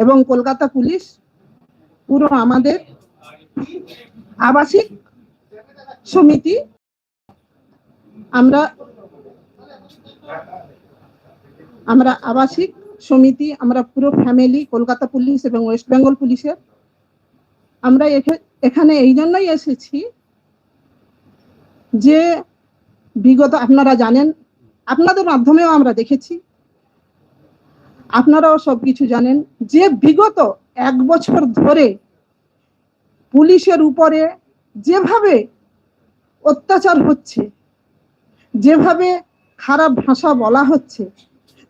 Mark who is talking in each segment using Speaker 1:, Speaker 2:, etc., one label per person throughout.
Speaker 1: এবং কলকাতা পুলিশ পুরো আমাদের আবাসিক সমিতি আমরা আমরা আবাসিক সমিতি, আমরা পুরো ফ্যামিলি কলকাতা পুলিশ এবং ওয়েস্ট বেঙ্গল পুলিশের। আমরা এখে- এখানে এই জন্যই এসেছি যে বিগত, আপনারা জানেন, আপনাদের মাধ্যমেও আমরা দেখেছি আপনারাও সবকিছু জানেন যে বিগত এক বছর ধরে পুলিশের উপরে যেভাবে অত্যাচার হচ্ছে, যেভাবে খারাপ ভাষা বলা হচ্ছে,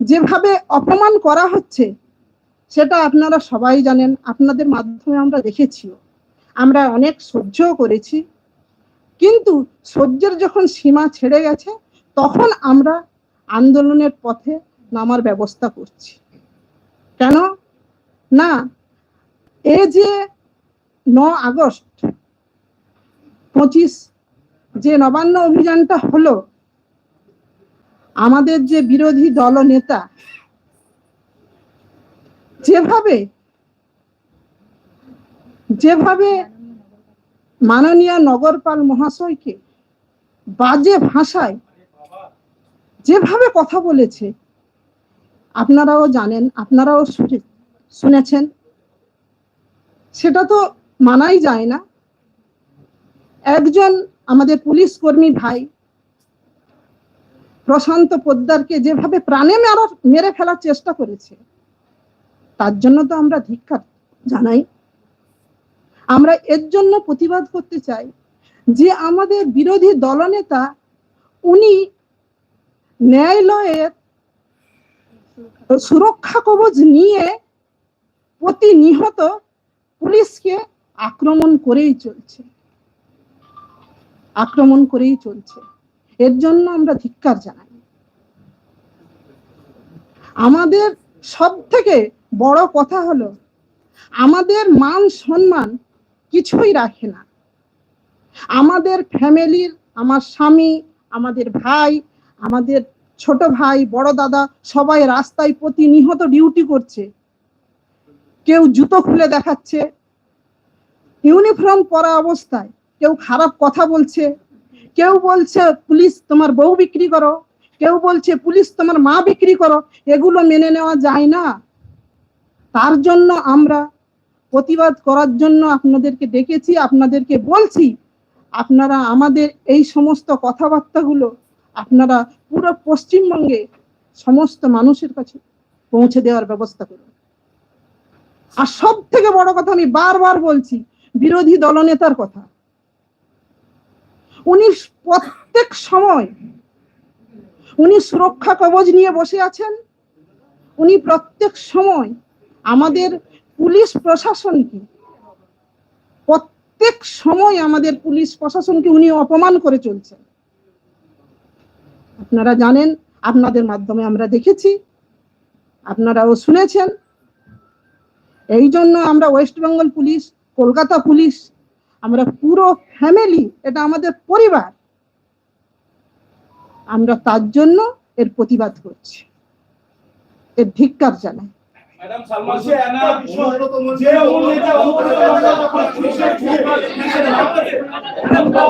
Speaker 1: যেভাবে অপমান করা হচ্ছে, সেটা আপনারা সবাই জানেন, আপনাদের মাধ্যমে আমরা দেখেছিও আমরা অনেক সহ্যও করেছি। কিন্তু সহ্যের যখন সীমা ছেড়ে গেছে, তখন আমরা আন্দোলনের পথে নামার ব্যবস্থা করছি। কেন? না, এ যে ন আগস্ট, পঁচিশ যে নবান্ন অভিযানটা হলো, আমাদের যে বিরোধী দল নেতা, যেভাবে যেভাবে মাননীয় নগরপাল মহাশয়কে বাজে ভাষায় যেভাবে কথা বলেছে আপনারাও জানেন, আপনারাও শুনে- শুনেছেন। সেটা তো মানাই যায় না। একজন আমাদের পুলিশ কর্মী ভাই প্রশান্ত পোদ্দারকে যেভাবে প্রাণে মেরা, মেরে ফেলার চেষ্টা করেছে, তার জন্য তো আমরা ধিক্ষার জানাই। আমরা এর জন্য প্রতিবাদ করতে চাই যে আমাদের বিরোধী দলনেতা, উনি ন্যায়ালয়ের সুরক্ষা কবচ নিয়ে প্রতিনিহত পুলিশকে আক্রমণ করেই চলছে। আক্রমণ করেই চলছে। এর জন্য আমরা ধিক্কার জানাই। আমাদের সব থেকে বড় কথা হলো, আমাদের মান সম্মান কিছুই রাখে না। আমাদের ফ্যামিলির, আমার স্বামী, আমাদের ভাই, আমাদের ছোট ভাই, বড় দাদা সবাই রাস্তায় প্রতিনিহত ডিউটি করছে। কেউ জুতো খুলে দেখাচ্ছে। ইউনিফর্ম পরা অবস্থায় কেউ খারাপ কথা বলছে। কেউ বলছে, পুলিশ তোমার বউ বিক্রি করো। কেউ বলছে, পুলিশ তোমার মা বিক্রি করো। এগুলো মেনে নেওয়া যায় না। তার জন্য আমরা প্রতিবাদ করার জন্য আপনাদেরকে ডেকেছি, আপনাদেরকে বলছি, আপনারা আমাদের এই সমস্ত কথাবার্তাগুলো আপনারা পুরো পশ্চিমবঙ্গে সমস্ত মানুষের কাছে পৌঁছে দেওয়ার ব্যবস্থা করুন। আর সব থেকে বড় কথা আমি বারবার বলছি, বিরোধী দলনেতার কথা। উনি প্রত্যেক সময় উনি সুরক্ষা কবচ নিয়ে বসে আছেন। উনি প্রত্যেক সময় আমাদের পুলিশ প্রশাসনকে, প্রত্যেক সময় আমাদের পুলিশ প্রশাসনকে উনি অপমান করে চলছেন। আপনারা জানেন আপনাদের মাধ্যমে আমরা দেখেছি আপনারাও শুনেছেন এই জন্য আমরা West Bengal police Kolkata police আমরা পুরো ফ্যামিলি এটা আমাদের পরিবার আমরা তার জন্য এর প্রতিবাদ করছি এর ধিক্কার জানাই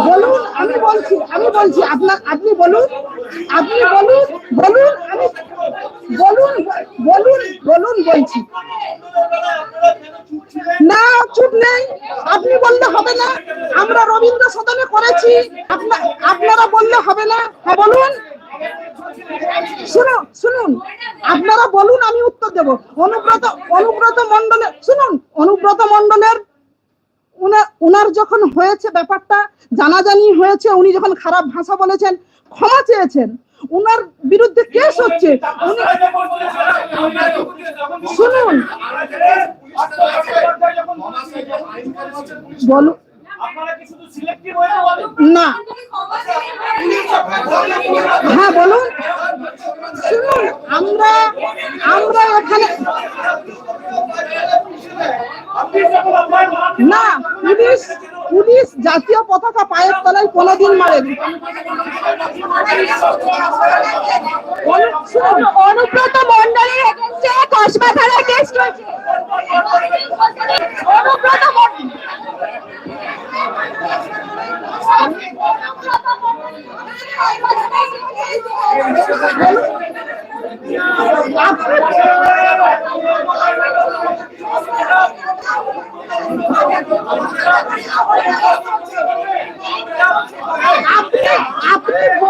Speaker 1: বলুন আমি বলছি আমি বলছি আপনার আপনি বলুন আপনি বলুন বলুন বলুন বলুন বলুন বলছি। না, চুপ নেই, আপনি বললে হবে না, আমরা রবীন্দ্র সদনে করেছি, আপনা- আপনারা বললে হবে না হ্যাঁ বলুন। শুনুন শুনুন, আপনারা বলুন, আমি উত্তর দেব। অনুব্রত অনুব্রত মন্ডলের শুনুন, অনুব্রত মন্ডলের উনার যখন হয়েছে ব্যাপারটা, জানাজানি হয়েছে, উনি যখন খারাপ ভাষা বলেছেন ক্ষমা চেয়েছেন? উনার বিরুদ্ধে কেস হচ্ছে। শুনুন। বলুন। না। হ্যাঁ বলুন। শুনুন, আমরা আমরা এখানে না, পুলিশ পুলিশ জাতীয় পতাকা পায়ের তলায় কোনোদিন মারেনি।
Speaker 2: অনুব্রত মন্ডলের
Speaker 1: Bravo!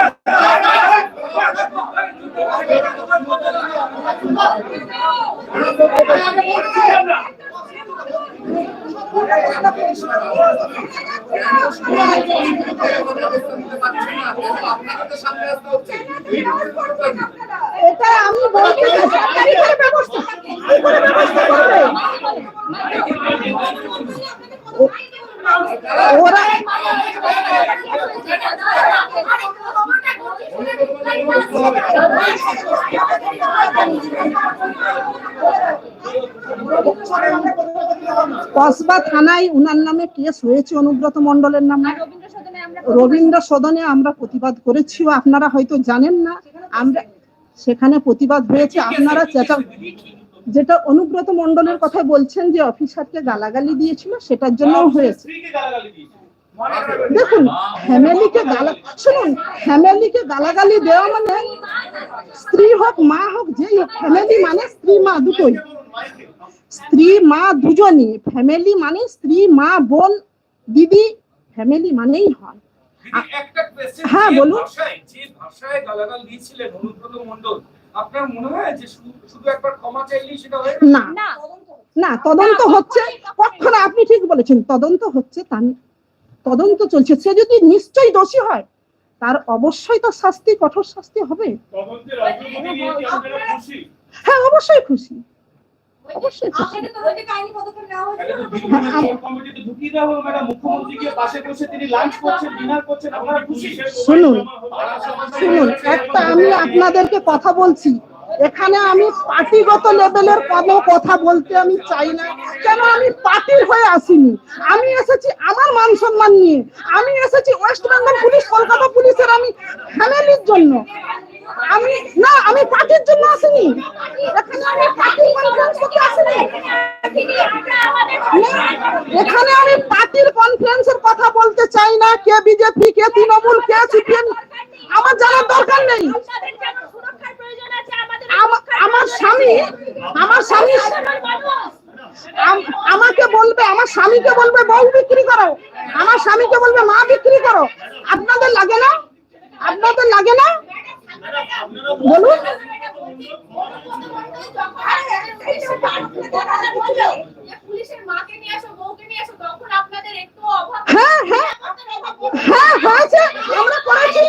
Speaker 1: এটা আমি বলতে ব্যবস্থা ব্যবস্থা করবে কসবা থানায় উনার নামে কেস হয়েছে অনুব্রত মন্ডলের নামে। রবীন্দ্র সদনে আমরা প্রতিবাদ করেছিও আপনারা হয়তো জানেন না আমরা সেখানে প্রতিবাদ হয়েছে আপনারা চেঁচা যেটা অনুব্রত মন্ডলের কথা বলছেন যে অফিসারকে গালাগালি দিয়েছিল সেটার জন্য হয়েছে দেখুন ফ্যামিলিকে গালা শুনুন ফ্যামিলিকে গালাগালি দেওয়া মানে স্ত্রী হোক মা হোক যেই হোক ফ্যামিলি মানে স্ত্রী মা দুটোই স্ত্রী মা দুজনই ফ্যামিলি মানে স্ত্রী মা বোন দিদি ফ্যামিলি মানেই হয় হ্যাঁ, বলুন।
Speaker 3: যে ভাষায় গালাগাল দিয়েছিলেন অনুব্রত মণ্ডল আপনার মনে হয় যে শুধু একবার ক্ষমা চাইলেই সেটা হয়ে
Speaker 1: না।
Speaker 2: না।
Speaker 1: না তদন্ত হচ্ছে কখনো আপনি ঠিক বলেছেন তদন্ত হচ্ছে তার তদন্ত চলছে। সে যদি নিশ্চয়ই দোষী হয় তার অবশ্যই তো শাস্তি কঠোর শাস্তি হবে।
Speaker 4: খুশি?
Speaker 1: হ্যাঁ অবশ্যই খুশি। অবশ্যই খুশি? শুনুন শুনুন একটা আমি আপনাদেরকে কথা বলছি। এখানে আমি পার্টিগত লেভেলের কোনো কথা বলতে আমি চাই না। কেন আমি পার্টির হয়ে আসিনি? আমি এসেছি আমার মান সম্মান নিয়ে। আমি এসেছি ওয়েস্ট বেঙ্গল পুলিশ কলকাতা পুলিশের আমি ফ্যামিলির জন্য। আমি, না, আমি পার্টির জন্য আসিনি। এখানে আমি এখানে আমি পার্টির কনফারেন্সের কথা বলতে চাই না, কে বিজেপি কে তৃণমূল, কে সিপিএম আমার জানার দরকার নেই। আমা- আমার স্বামী আমার স্বামী আম- আমাকে বলবে, আমার স্বামীকে বলবে, বউ বিক্রি করো। আমার স্বামীকে বলবে, মা বিক্রি করো। আপনাদের লাগে না? আপনাদের লাগে না? বলুন
Speaker 2: পুলিশের মাকে নিয়ে আসো বউকে নিয়ে আসো তখন আপনাদের একটু অভাব
Speaker 1: হ্যাঁ হ্যাঁ হ্যাঁ হয়েছে আমরা করেছি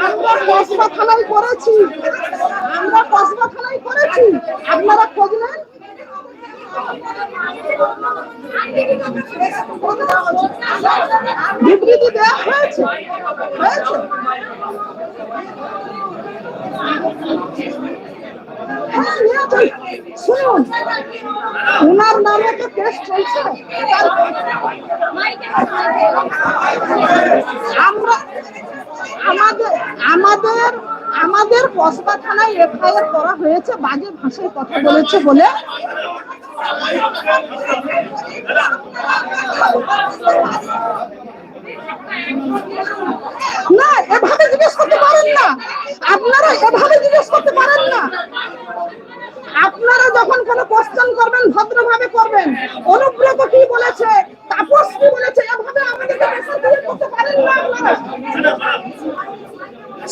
Speaker 1: আমরা কসবা থানায় করেছি আমরা কসবা থানায় করেছি আপনারা খোঁজ নেন বিবৃতি দেওয়া হয়েছে হয়েছে হ্যাঁ, হ্যাঁ, চল- শুনুন ওনার নামে তো কেস চলছে আমরা আমাদের আমাদের আমাদের কসবা থানায় এফআইআর করা হয়েছে, বাজে ভাষায় কথা বলেছে বলে। না, এভাবে জিজ্ঞেস করতে পারেন না। আপনারা এভাবে জিজ্ঞেস করতে পারেন না। আপনারা যখন কোনো কোশ্চেন করবেন, ভদ্রভাবে করবেন, অনুব্রত কি বলেছে, তাপস কি বলেছে, এভাবে আমাদেরকে করতে পারেন না আপনারা।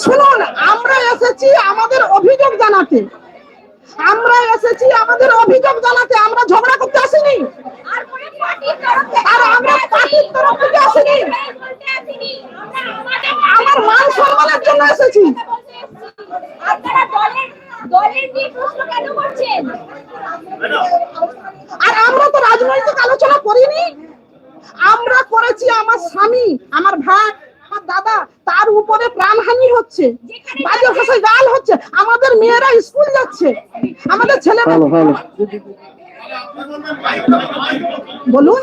Speaker 1: শুনুন, আমরা এসেছি আমাদের অভিযোগ জানাতে। আমরা এসেছি আমাদের অভিযোগ জানাতে, আমরা ঝগড়া করতে আসিনি।
Speaker 2: আর
Speaker 1: আমরা পার্টির তরফ থেকে আসিনি।
Speaker 2: আমরা
Speaker 1: জন্য এসেছি। আর আমরা তো রাজনৈতিক আলোচনা করিনি। আমরা করেছি আমার স্বামী, আমার ভাই দাদা তার উপরে প্রাণহানি হচ্ছে। বাজে ভাষায় গাল হচ্ছে। আমাদের মেয়েরা স্কুল যাচ্ছে। আমাদের ছেলেরা বলুন।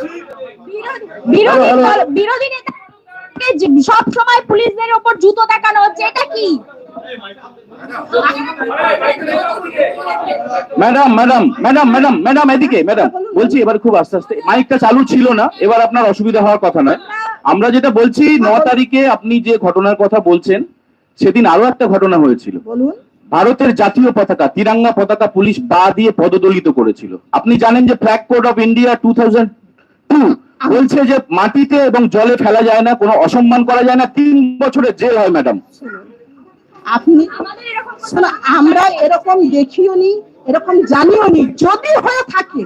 Speaker 2: বিরোধী বিরোধী নেতা সব সময় পুলিশদের উপর জুতো দেখানো হচ্ছে এটা কি?
Speaker 4: Madam madam madam madam madam এদিকে ম্যাডাম। বলছি এবার খুব আস্তে আস্তে। মাইকটা চালু ছিল না এবার আপনার অসুবিধা হওয়ার কথা নয়। আমরা যেটা বলছি ন তারিখে আপনি যে ঘটনার কথা বলছেন সেদিন আরও একটা ঘটনা হয়েছিল। ভারতের জাতীয় পতাকা তিরাঙ্গা পতাকা পুলিশ পা দিয়ে পদদলিত করেছিল। আপনি জানেন যে flag code of India too বলছে যে মাটিতে এবং জলে ফেলা যায় না কোনো অসম্মান করা যায় না তিন বছরের জেল হয় ম্যাডাম
Speaker 1: আপনি আমরা এরকম দেখিও নি এরকম জানিও নি যদি হয়ে থাকে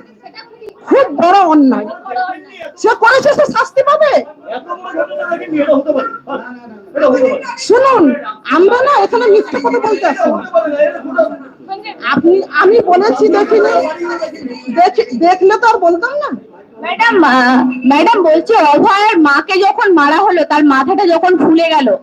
Speaker 1: খুব বড় অন্যায়। সে করেছে, সে শাস্তি পাবে। শুনুন, আমরা না এখানে মিথ্যে কথা বলতে আসি আপনি, আমি বলেছি দেখিনি। দেখি- দেখলে তো আর বলতাম না।
Speaker 2: ম্যাডাম ম্যাডাম বলছি, অভয়ের মাকে যখন মারা হলো, তার মাথাটা যখন ফুলে গেল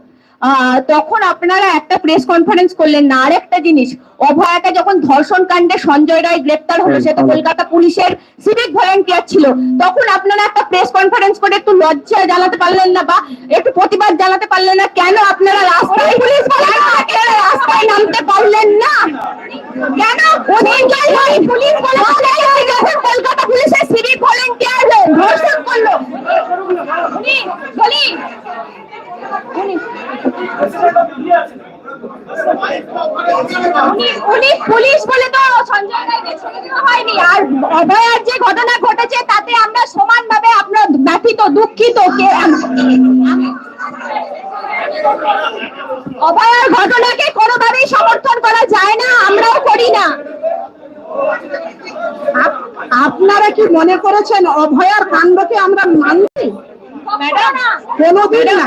Speaker 2: তখন আপনারা একটা প্রেস কনফারেন্স করলেন না। আর একটা জিনিস অভয়াকে যখন ধর্ষণ কাণ্ডে সঞ্জয় রায় গ্রেপ্তার হলো সে তো কলকাতা পুলিশের সিভিক ভলেন্টিয়ার ছিল। তখন আপনারা একটা প্রেস কনফারেন্স করে একটু লজ্জা জানাতে পারলেন না বা একটু প্রতিবাদ জানাতে পারলেন না। কেন আপনারা রাস্তায় পুলিশ আপনারা রাস্তায় নামতে পারলেন না? কেন পুলিশ কলকাতা পুলিশের সিভিক ভলেন্টিয়ার ধর্ষণ করল? বলি। উনি উনি উনি পুলিশ বলে তো সঞ্জয় রায়কে ছেড়ে দেওয়া হয়নি। আর অভয়ার যে ঘটনা ঘটেছে তাতে আমরা সমানভাবে আপনার ব্যথিত দুঃখিত কে অভয়ার ঘটনাকে কোনোভাবেই সমর্থন করা যায় না আমরাও করি না।
Speaker 1: আপনারা কি মনে করেছেন অভয়ার কাণ্ডকে আমরা মানছি? কোনোদিন না।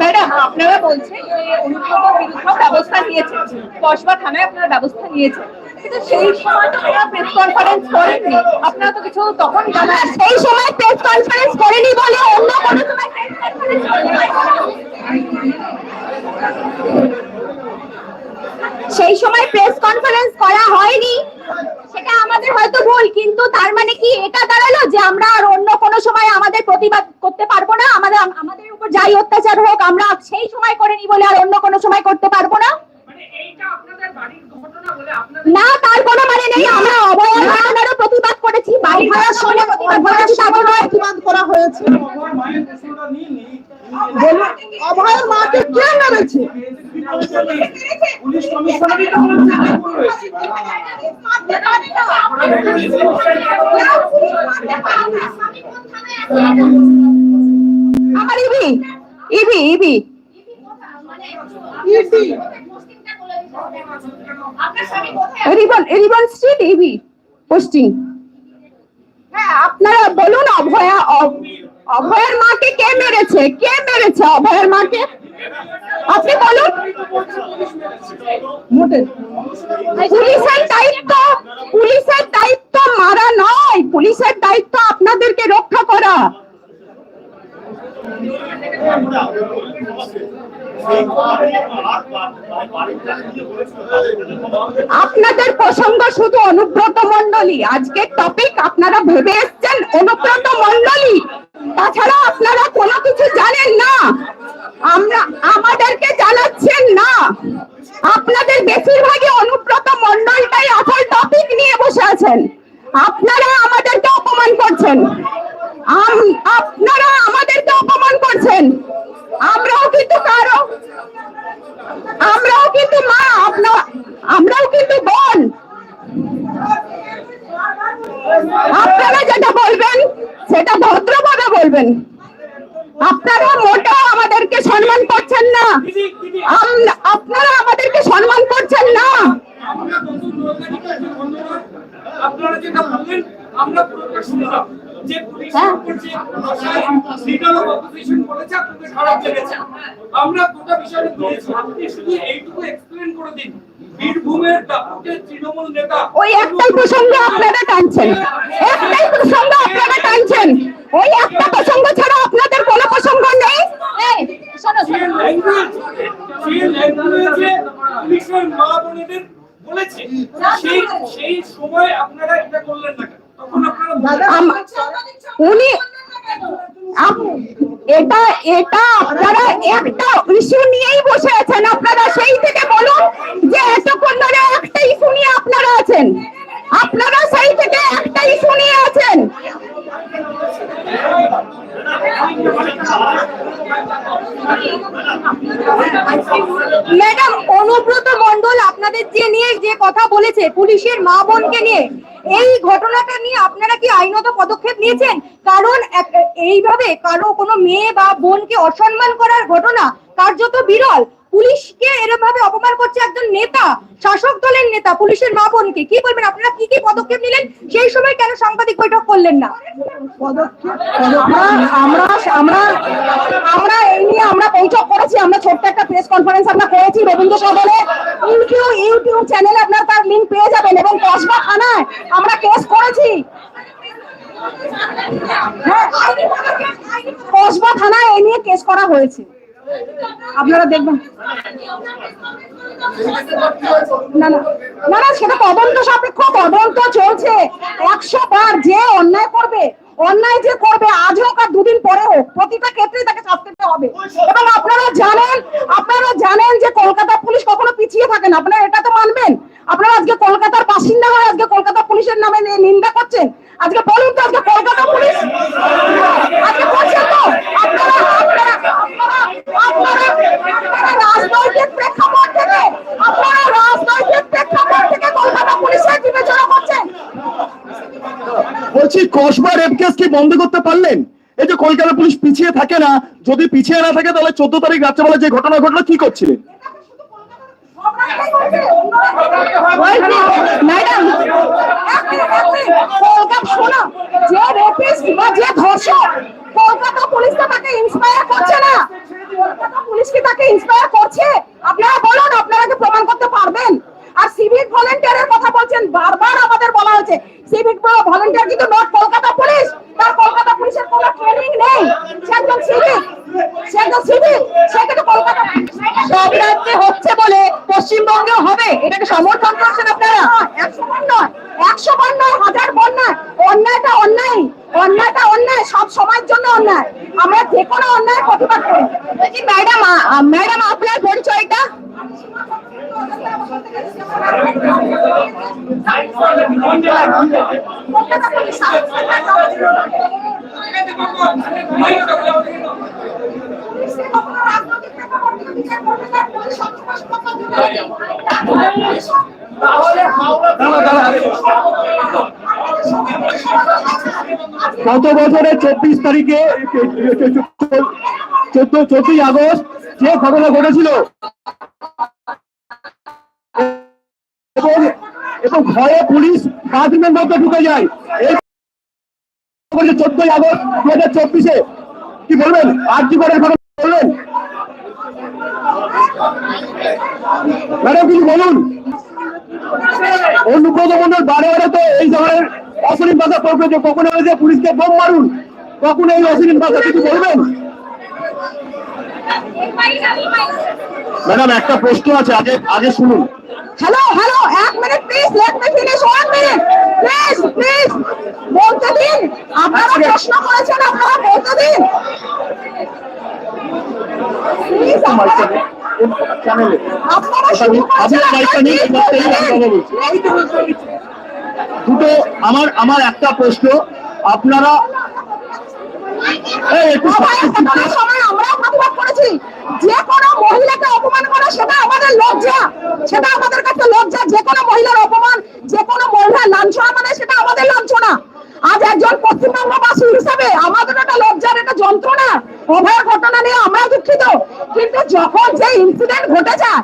Speaker 2: ম্যাডাম, আপনারা বলছেন অনুব্রত ব্যবস্থা নিয়েছেন কসবা থানায় আপনারা ব্যবস্থা নিয়েছেন। সেই সময় তো প্রেস কনফারেন্স করেননি আপনারা তো কিছু তখন জানান সেই সময় প্রেস কনফারেন্স করেনি বলে অন্য কোনো সময় প্রেস কনফারেন্স সেই সময় প্রেস কনফারেন্স করা হয়নি। সেটা আমাদের হয়তো ভুল কিন্তু তার মানে কি? এটা দাঁড়াল যে আমরা আর অন্য কোনো সময় আমাদের প্রতিবাদ করতে পারব না। আমাদের আমাদের উপর যাই অত্যাচার হোক আমরা সেই সময় করিনি বলে আর অন্য কোনো সময় করতে পারব না।
Speaker 3: মানে এইটা আপনাদের বাড়ির ঘটনা বলে আপনাদের
Speaker 2: না তার কোনো মানে নেই। আমরা ঘটনারও প্রতিবাদ করেছি। ভাড়ার
Speaker 1: সঙ্গে
Speaker 2: সঙ্গে প্রতিবাদ
Speaker 1: করা হয়েছে। অভয়ের মাকে কে মেরেছে?
Speaker 2: আমার ইবি ইবি ইবি স্ট্রিট আপনারা বলুন, অভয়া অভ- অভয়ের মাকে কে মেরেছে? কে মেরেছে অভয়ের মাকে? আপনি বলুন। পুলিশের দায়িত্ব পুলিশের দায়িত্ব মারা নয়। পুলিশের দায়িত্ব আপনাদেরকে রক্ষা করা।
Speaker 5: আপনাদের প্রসঙ্গ শুধু অনুব্রত মন্ডলী আজকের টপিক আপনারা ভেবে এসছেন, অনুব্রত মন্ডলী তাছাড়া আপনারা কোনো কিছু জানেন না। আমরা, আমাদেরকে জানাচ্ছেন না। আপনাদের বেশিরভাগই অনুব্রত মন্ডলটাই আসল টপিক নিয়ে বসে আছেন। আপনারা আমাদেরকে অপমান করছেন। আপনারা আমাদেরকে অপমান করছেন। আমরাও কিন্তু কারও। আমরাও কিন্তু মা, আপনা, আমরাও কিন্তু বোন। আপনারা যেটা বলবেন, সেটা ভদ্রভাবে বলবেন। আপনারা মোটেও আমাদেরকে সম্মান করছেন না। আপনারা আমাদেরকে সম্মান করছেন না
Speaker 3: আমরা নতুন লোকালিটি আছে বন্ধুরা আপনারা যেটা বললেন আমরা পুরোটা শুনলাম যে পুলিশ
Speaker 5: হ্যাঁ।
Speaker 3: করছে ভাষায় লিডার অফ অপোজিশন বলেছে আপনাদের খারাপ লেগেছে। আমরা গোটা বিষয়টা বলেছি আপনি শুধু এইটুকু এক্সপ্লেন করে দিন। বীরভূমের দাপুটের তৃণমূল নেতা
Speaker 5: ওই একটাই প্রসঙ্গ আপনারা টানছেন। একটাই প্রসঙ্গ আপনারা টানছেন। ওই একটা প্রসঙ্গ ছাড়া আপনাদের কোনো প্রসঙ্গ নেই। শোনো,
Speaker 3: যে
Speaker 5: শোনো।
Speaker 3: ল্যাঙ্গুয়েজ যে ল্যাঙ্গুয়েজে পুলিশের মা বোনেদের বলেছে। সেই সেই সময় আপনারা এটা করলেন না কেন? তখন আপনারা
Speaker 5: উনি এটা এটা আপনারা একটা ইস্যু নিয়েই বসে আছেন। আপনারা সেই থেকে বলুন যে এতক্ষণ ধরে একটা ইস্যু নিয়ে আপনারা আছেন। আপনারা সেই থেকে একটা ইস্যু নিয়ে আছেন।
Speaker 2: ম্যাডাম, অনুব্রত মন্ডল আপনাদের যে নিয়ে যে কথা বলেছে, পুলিশের মা বোনকে নিয়ে, এই ঘটনাটা নিয়ে আপনারা কি আইনত পদক্ষেপ নিয়েছেন? কারণ এইভাবে কারও কোনো মেয়ে বা বোনকে অসম্মান করার ঘটনা কার্যত বিরল। পুলিশকে এরকম ভাবে অপমান করছে একজন নেতা, শাসক নেতা পুলিশের মা বোনকে। কি বলবেন? আপনারা কি কি পদক্ষেপ নিলেন? সেই সময় কেন সাংবাদিক বৈঠক করলেন না?
Speaker 5: আমরা আমরা আমরা এই নিয়ে আমরা করেছি। আমরা ছোট্ট একটা কনফারেন্স আমরা ইউটিউব চ্যানেলে তার লিংক পেয়ে যাবেন এবং কসবা থানায় আমরা কেস করেছি। হ্যাঁ কসবা থানায় এই নিয়ে কেস করা হয়েছে। আপনারা দেখবেন। না না। সেটা তদন্ত সাপেক্ষ, তদন্ত চলছে। একশো বার যে অন্যায় করবে, অন্যায় যে করবে, আজ হোক আর দুদিন পরে হোক, প্রতিটা ক্ষেত্রেই তাকে শাস্তি হবে। এবং আপনারা জানেন আপনারা জানেন যে কলকাতা পুলিশ কখনো পিছিয়ে থাকে না। আপনারা এটা তো মানবেন। আপনারা আজকে কলকাতার বাসিন্দা হয়ে আজকে কলকাতা পুলিশের নামে নিন্দা করছেন। আজকে বলুন তো, আজকে কলকাতা পুলিশ আজকে করছেন তো আপনারা আপনারা আপনারা আপনারা আপনারা রাজনৈতিক প্রেক্ষাপট থেকে আপনারা রাজনৈতিক প্রেক্ষাপট থেকে কলকাতা পুলিশের বিবেচনা করছেন
Speaker 4: বলছি কসবা রেপ কেস বন্ধ করতে পারলেন? এই যে কলকাতা পুলিশ পিছিয়ে থাকে না, যদি পিছিয়ে না থাকে, তাহলে চোদ্দ তারিখ রাত্রেবেলা যে ঘটনা ঘটলো, কি করছিলেন?
Speaker 5: কলকাতা তাকে ইন্সপায়ার করছে না। পুলিশ কি তাকে ইন্সপায়ার করছে? আপনারা বলুন, আপনারা প্রমাণ করতে পারবেন? আর সিভিক ভলেন্টিয়ারের কথা বলছেন, বারবার আমাদের বলা হয়েছে সিভিক ভলেন্টিয়ার কিন্তু নট কলকাতা পুলিশ। তার কলকাতা পুলিশের কোনো ট্রেনিং নেই। সে একজন সিভিক সে একজন সিভিক সে কিন্তু কলকাতা সব রাজ্যে হচ্ছে বলে পশ্চিমবঙ্গে হবে। এটাকে সমর্থন করছেন আপনারা? একশো বার নয়, একশো বার হাজার বার নয়। অন্যায়টা অন্যায় অন্যায়টা অন্যায়, সব সময়ের জন্য অন্যায়। আমরা যে কোনো অন্যায় প্রতিবাদ করি ম্যাডাম ম্যাডাম আপনার পরিচয়টা?
Speaker 4: গত বছরের চব্বিশ তারিখে চোদ্দ চোদ্দই আগস্ট যে ঘটনা ঘটেছিল। এবং ভয়ে পুলিশ বাথরুমের মধ্যে ঢুকে যায়। এই চোদ্দই আগস্ট দু হাজার চব্বিশে। কি বলবেন? আর্জি করে ঘটনা বলবেন? ম্যাডাম, কিছু বলুন? অনুব্রত মন্ডল বারে বারে তো এই ধরনের অশলীল ভাষা প্রয়োগ কখনো বলেছে পুলিশকে বোম মারুন, কখনো এই অশলীল ভাষা, কিছু বলবেন?
Speaker 6: ম্যাডাম একটা প্রশ্ন আছে আগে আগে শুনুন।
Speaker 5: হ্যালো হ্যালো এক minute please let me finish one minute please please বলতে দিন আপনারা প্রশ্ন করেছেন আপনারা বলতে দিন।
Speaker 6: দুটো আমার আমার একটা প্রশ্ন আপনারা এই একটু
Speaker 5: বাবা, এতটা সময় আমরাও প্রতিবাদ করেছি। যে কোনো মহিলাকে অপমান করা সেটা আমাদের লজ্জা। সেটা আমাদের কাছে লজ্জা। যে কোনো মহিলার অপমান যে কোনো মহিলার লাঞ্ছনা মানে সেটা আমাদের লাঞ্ছনা। আজ একজন পশ্চিমবঙ্গবাসী হিসাবে আমাদের একটা লজ্জার একটা যন্ত্রণা। অভয়ের ঘটনা নিয়ে আমরা দুঃখিত। কিন্তু যখন যে ইনসিডেন্ট ঘটে যায়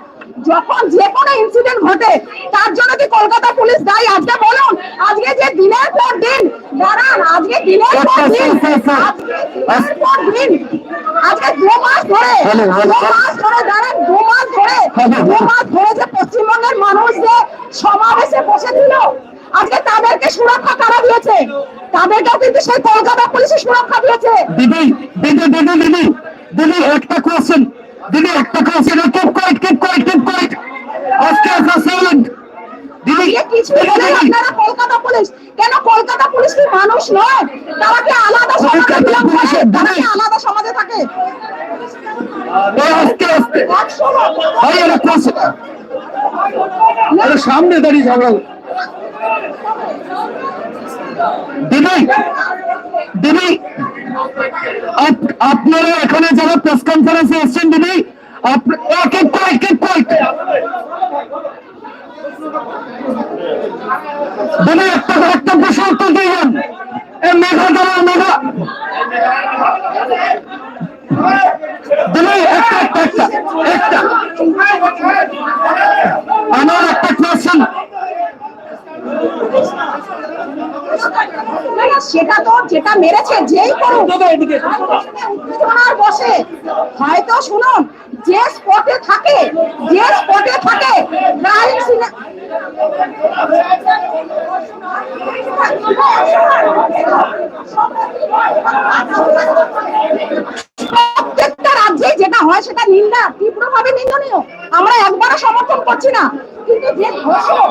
Speaker 5: যখন যে কোনো ইনসিডেন্ট ঘটে তার জন্য কি কলকাতা পুলিশ দায়ী? আজকে বলুন আজকে যে দিনের পর দিন দাঁড়ান আজকে দিনের পর দিন পর দিন আজকে দু মাস ধরে দু মাস ধরে দাঁড়ান দু মাস ধরে। দু মাস ধরে যে পশ্চিমবঙ্গের মানুষ যে সমাবেশে বসেছিল আজকে তাদেরকে সুরক্ষা কারা দিয়েছে? তাদেরকেও কিন্তু সেই কলকাতা পুলিশের সুরক্ষা দিয়েছে।
Speaker 6: দিদি দিদি দিদি দিদি দিদি একটা কোশ্চেন দিদি একটা question keep quiet keep quiet keep quiet আজকে আসা সাইলেন্ট দিদি
Speaker 5: আপনারা কলকাতা পুলিশ। কেন কলকাতা পুলিশ কি মানুষ নয়? তারা কি আলাদা সমাজে তারা কি আলাদা সমাজে থাকে?
Speaker 6: আস্তে আস্তে আরে সামনে দাঁড়িয়ে ঝগড়া। দিদি আপনারা এখানে যারা প্রেস কনফারেন্সে এসেছেন দিদি এক এক কয়েক এক কয়েক দিদি একটা একটা প্রশ্ন উত্তর দিবেন এ মেঘা দাঁড়া মেঘা। দিদি একটা একটা একটা একটা। আমার একটা কোয়েশ্চেন
Speaker 5: সেটা তো যেটা মেরেছে যেই করুক। হয়তো শুনুন যে স্পটে থাকে, যে স্পটে থাকে প্রত্যেকটা রাজ্যে যেটা হয় সেটা নিন্দা, তীব্রভাবে নিন্দনীয়। আমরা একবারও সমর্থন করছি না। কিন্তু যে ধর্ষক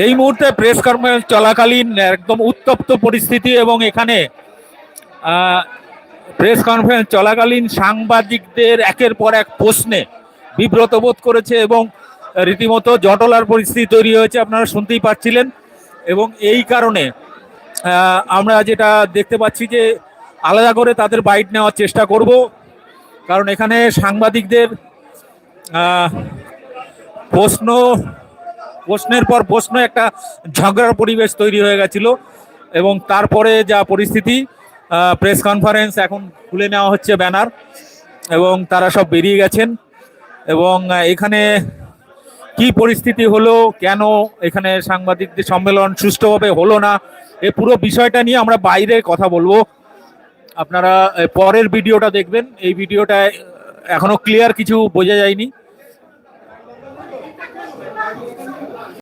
Speaker 7: এই মুহূর্তে প্রেস কনফারেন্স চলাকালীন একদম উত্তপ্ত পরিস্থিতি এবং এখানে প্রেস কনফারেন্স চলাকালীন সাংবাদিকদের একের পর এক প্রশ্নে বিব্রত বোধ করেছে এবং রীতিমতো জটলার পরিস্থিতি তৈরি হয়েছে, আপনারা শুনতেই পাচ্ছিলেন। এবং এই কারণে আমরা যেটা দেখতে পাচ্ছি যে আলাদা করে তাদের বাইট নেওয়ার চেষ্টা করব। কারণ এখানে সাংবাদিকদের প্রশ্ন প্রশ্নের পর প্রশ্ন, একটা ঝগড়ার পরিবেশ তৈরি হয়ে গেছিল এবং তারপরে যা পরিস্থিতি প্রেস কনফারেন্স এখন খুলে নেওয়া হচ্ছে ব্যানার এবং তারা সব বেরিয়ে গেছেন এবং এখানে কি পরিস্থিতি হলো, কেন এখানে সাংবাদিকদের সম্মেলন সুষ্ঠুভাবে হলো না, এ পুরো বিষয়টা নিয়ে আমরা বাইরে কথা বলব। আপনারা পরের ভিডিওটা দেখবেন, এই ভিডিওটায় এখনও ক্লিয়ার কিছু বোঝা যায়নি।